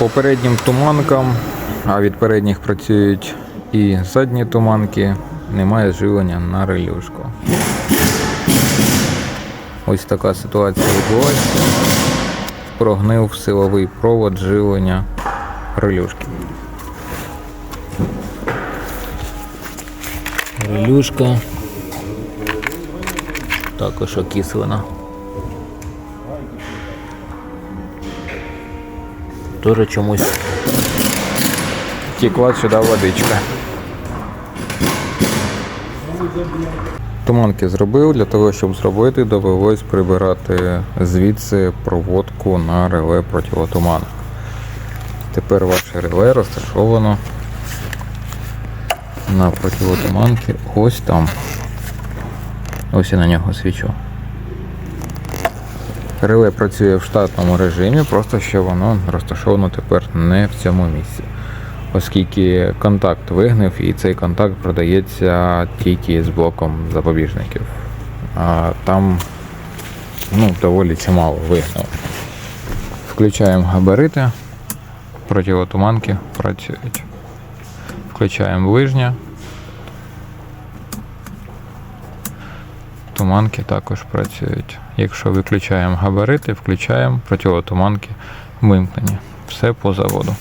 По переднім туманкам, а від передніх працюють і задні туманки, немає живлення на релюшку. Ось така ситуація відбувається. Прогнив силовий провод живлення релюшки. Релюшка. Також окислена. Тоже чомусь текла сюди водичка. Туманки зробив, для того, щоб зробити, довелось прибирати звідси проводку на реле противотумана. Тепер ваше реле розташовано на противотуманки ось там. Ось я на нього свічу. Реле працює в штатному режимі, просто що воно розташовано тепер не в цьому місці. Оскільки контакт вигнив і цей контакт продається тільки з блоком запобіжників. А там ну, доволі чимало вигнав. Включаємо габарити, противотуманки працюють. Включаємо ближнє. Туманки також працюють. Якщо виключаємо габарити, включаємо противотуманки вимкнені. Все по заводу.